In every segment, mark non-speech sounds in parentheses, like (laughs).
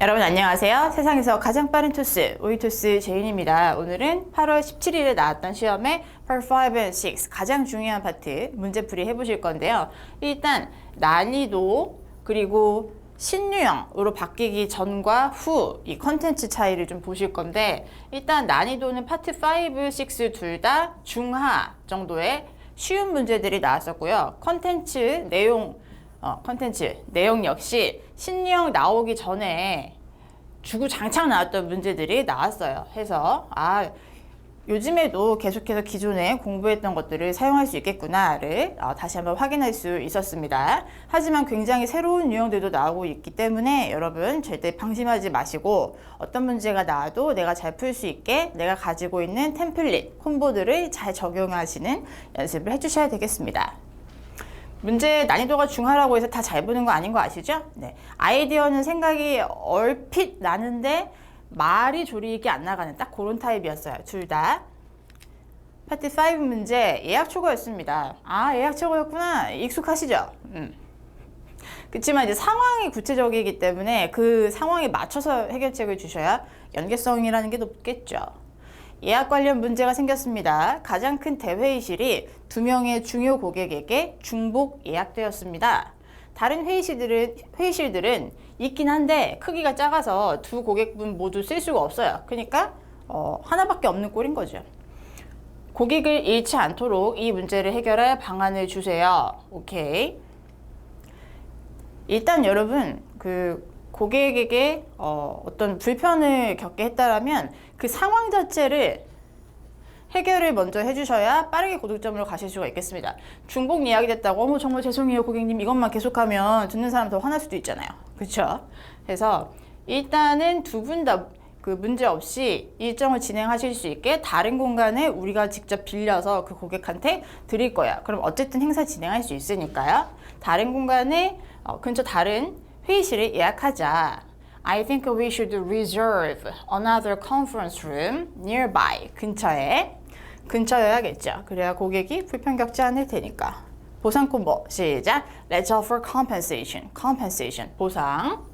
여러분 안녕하세요. 세상에서 가장 빠른 토스, 오이토스 제인입니다. 오늘은 8월 17일에 나왔던 시험의 Part 5 and 6 가장 중요한 파트 문제풀이 해보실 건데요. 일단 난이도 그리고 신유형으로 바뀌기 전과 후 이 컨텐츠 차이를 좀 보실 건데 일단 난이도는 파트 5, 6 둘 다 중하 정도의 쉬운 문제들이 나왔었고요. 컨텐츠 내용 어, 컨텐츠 내용 역시 신유형 나오기 전에 주구장창 나왔던 문제들이 나왔어요. 해서 아 요즘에도 계속해서 기존에 공부했던 것들을 사용할 수 있겠구나를 어, 다시 한번 확인할 수 있었습니다. 하지만 굉장히 새로운 유형들도 나오고 있기 때문에 여러분 절대 방심하지 마시고 어떤 문제가 나와도 내가 잘 풀 수 있게 내가 가지고 있는 템플릿, 콤보들을 잘 적용하시는 연습을 해주셔야 되겠습니다. 문제 난이도가 중하라고 해서 다 잘 보는 거 아닌 거 아시죠? 네. 아이디어는 생각이 얼핏 나는데 말이 조리 있게 안 나가는 딱 그런 타입이었어요. 둘 다. 파트 5 문제 예약 초과였습니다. 아, 예약 초과였구나. 익숙하시죠? 음. 그렇지만 이제 상황이 구체적이기 때문에 그 상황에 맞춰서 해결책을 주셔야 연계성이라는 게 높겠죠. 예약 관련 문제가 생겼습니다. 가장 큰 대회의실이 두 명의 중요 고객에게 중복 예약되었습니다. 다른 회의실들은, 회의실들은 있긴 한데 크기가 작아서 두 고객분 모두 쓸 수가 없어요. 그러니까 어, 하나밖에 없는 꼴인 거죠. 고객을 잃지 않도록 이 문제를 해결할 방안을 주세요. 오케이. 일단 여러분 그 고객에게 어, 어떤 불편을 겪게 했다라면 그 상황 자체를 해결을 먼저 해주셔야 빠르게 고득점으로 가실 수가 있겠습니다. 중복 예약이 됐다고 어머 정말 죄송해요 고객님 이것만 계속하면 듣는 사람 더 화날 수도 있잖아요. 그렇죠? 그래서 일단은 두 분 다 그 문제 없이 일정을 진행하실 수 있게 다른 공간에 우리가 직접 빌려서 그 고객한테 드릴 거야. 그럼 어쨌든 행사 진행할 수 있으니까요. 다른 공간에 어, 근처 다른 회의실을 예약하자. I think we should reserve another conference room nearby. 근처에. 근처여야겠죠. 그래야 고객이 불편 겪지 않을 테니까. 보상 콤보 시작. Let's offer compensation. compensation 보상.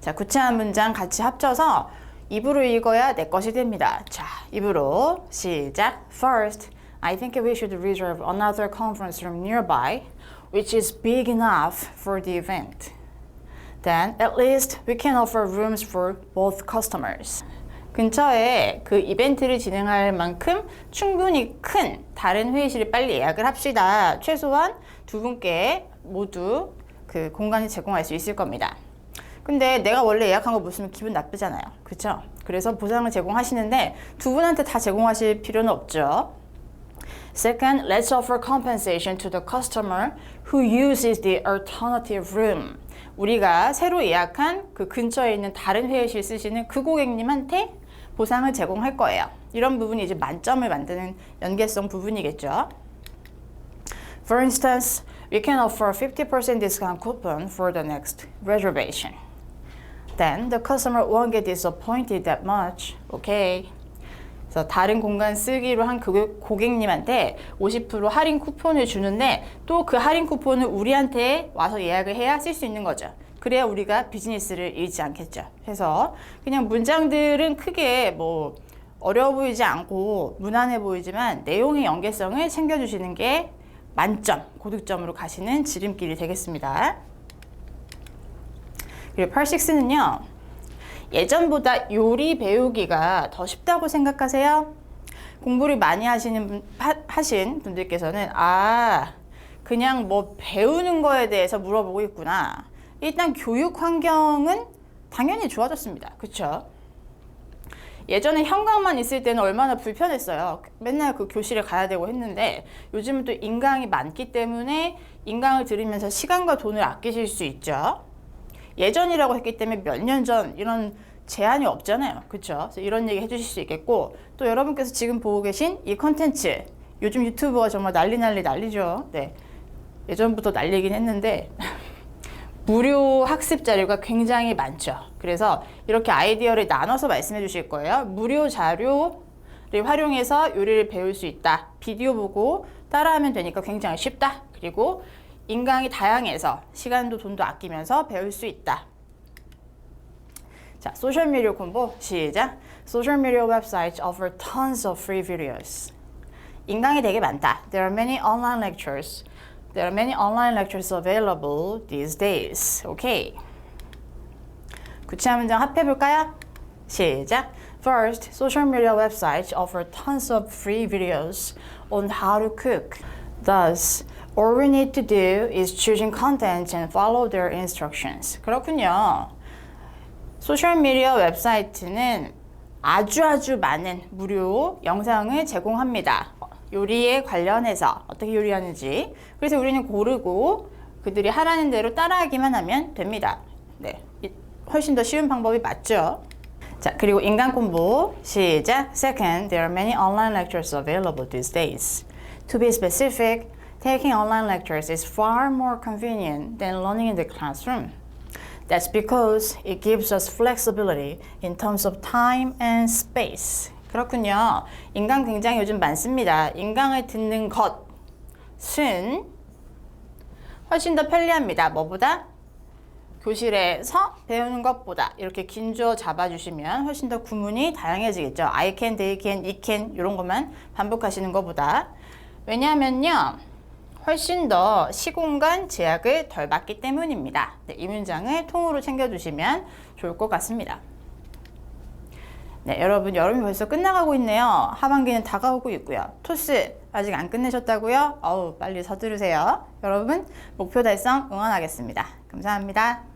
자, 구체한 문장 같이 합쳐서 입으로 읽어야 내 것이 됩니다. 자, 입으로 시작. First, I think we should reserve another conference room nearby, which is big enough for the event. Then, at least we can offer rooms for both customers. 근처에 그 이벤트를 진행할 만큼 충분히 큰 다른 회의실을 빨리 예약을 합시다. 최소한 두 분께 모두 그 공간을 제공할 수 있을 겁니다. 근데 내가 원래 예약한 거 못 쓰면 기분 나쁘잖아요. 그렇죠? 그래서 보상을 제공하시는데 두 분한테 다 제공하실 필요는 없죠. Second, let's offer compensation to the customer who uses the alternative room. 우리가 새로 예약한 그 근처에 있는 다른 회의실 쓰시는 그 고객님한테 보상을 제공할 거예요. 이런 부분이 이제 만점을 만드는 연계성 부분이겠죠. For instance, we can offer 50% discount coupon for the next reservation. Then the customer won't get disappointed that much. Okay. 그래서 다른 공간 쓰기로 한그 고객 님한테 50% 할인 쿠폰을 주는데 또 그 할인 쿠폰을 우리한테 와서 예약을 해야 쓸 수 있는 거죠. 그래야 우리가 비즈니스를 잃지 않겠죠. 그래서 그냥 문장들은 크게 뭐 어려워 보이지 않고 무난해 보이지만 내용의 연계성을 챙겨주시는 게 만점, 고득점으로 가시는 지름길이 되겠습니다. 그리고 86는요. 예전보다 요리 배우기가 더 쉽다고 생각하세요? 공부를 많이 하시는 분, 하, 하신 분들께서는 아 그냥 뭐 배우는 거에 대해서 물어보고 있구나. 일단 교육 환경은 당연히 좋아졌습니다. 그렇죠? 예전에 현강만 있을 때는 얼마나 불편했어요. 맨날 그 교실에 가야 되고 했는데 요즘은 또 인강이 많기 때문에 인강을 들으면서 시간과 돈을 아끼실 수 있죠. 예전이라고 했기 때문에 몇 년 전 이런 제한이 없잖아요. 그렇죠? 이런 얘기 해주실 수 있겠고 또 여러분께서 지금 보고 계신 이 컨텐츠 요즘 유튜브가 정말 난리 난리 난리죠. 네. 예전부터 난리긴 했는데 (laughs) 무료 학습 자료가 굉장히 많죠. 그래서 이렇게 아이디어를 나눠서 말씀해 주실 거예요. 무료 자료를 활용해서 요리를 배울 수 있다. 비디오 보고 따라하면 되니까 굉장히 쉽다. 그리고 인강이 다양해서 시간도 돈도 아끼면서 배울 수 있다. 자, 소셜 미디어 콤보 시작. Social media websites offer tons of free videos. 인강이 되게 많다. There are many online lectures. There are many online lectures available these days. 오케이. 구체화 문장 합해 볼까요? 시작. First, social media websites offer tons of free videos on how to cook. Thus, all we need to do is choosing content and follow their instructions. 그렇군요. 소셜미디어 웹사이트는 아주 아주 많은 무료 영상을 제공합니다. 요리에 관련해서 어떻게 요리하는지. 그래서 우리는 고르고 그들이 하라는 대로 따라하기만 하면 됩니다. 네. 이- 훨씬 더 쉬운 방법이 맞죠? 자, 그리고 인간 콤보 시작. Second, there are many online lectures available these days. To be specific, taking online lectures is far more convenient than learning in the classroom. That's because it gives us flexibility in terms of time and space. 그렇군요. 인강 굉장히 요즘 많습니다. 인강을 듣는 것은 훨씬 더 편리합니다. 뭐보다? 교실에서 배우는 것보다 이렇게 긴 주어 잡아주시면 훨씬 더 구문이 다양해지겠죠. I can, they can, it can 이런 것만 반복하시는 것보다 왜냐하면요 훨씬 더 시공간 제약을 덜 받기 때문입니다. 네, 이 문장을 통으로 챙겨주시면 좋을 것 같습니다. 네, 여러분 여름이 벌써 끝나가고 있네요. 하반기는 다가오고 있고요. 토스 아직 안 끝내셨다고요? 어우 빨리 서두르세요. 여러분 목표 달성 응원하겠습니다. 감사합니다.